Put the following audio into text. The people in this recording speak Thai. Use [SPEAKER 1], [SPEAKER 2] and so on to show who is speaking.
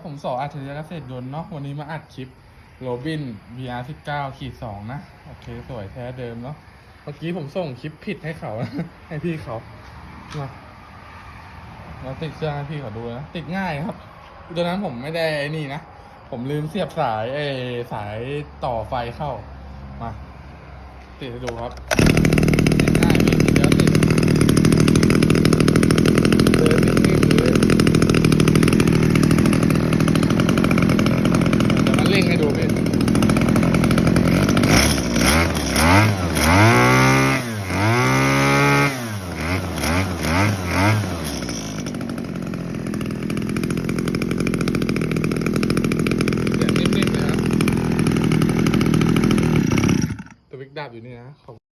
[SPEAKER 1] ครับผมสออัจฉริยะเกษตรยนต์เนาะวันนี้มาอัดคลิปโรบิน VR 19ขีด2นะ โอเค สวยแท้เดิมเนาะเมื่อกี้ผมส่งคลิปผิดให้เขาให้พี่เขามาเราติดเครื่องให้พี่เขาดูนะ ติดง่ายครับตัวนั้นผมไม่ได้ไอ้นี่นะ ผมลืมเสียบสายเออสายต่อไฟเข้า มา ติดให้ดูครับ ดบอยู่นี่นะขอบ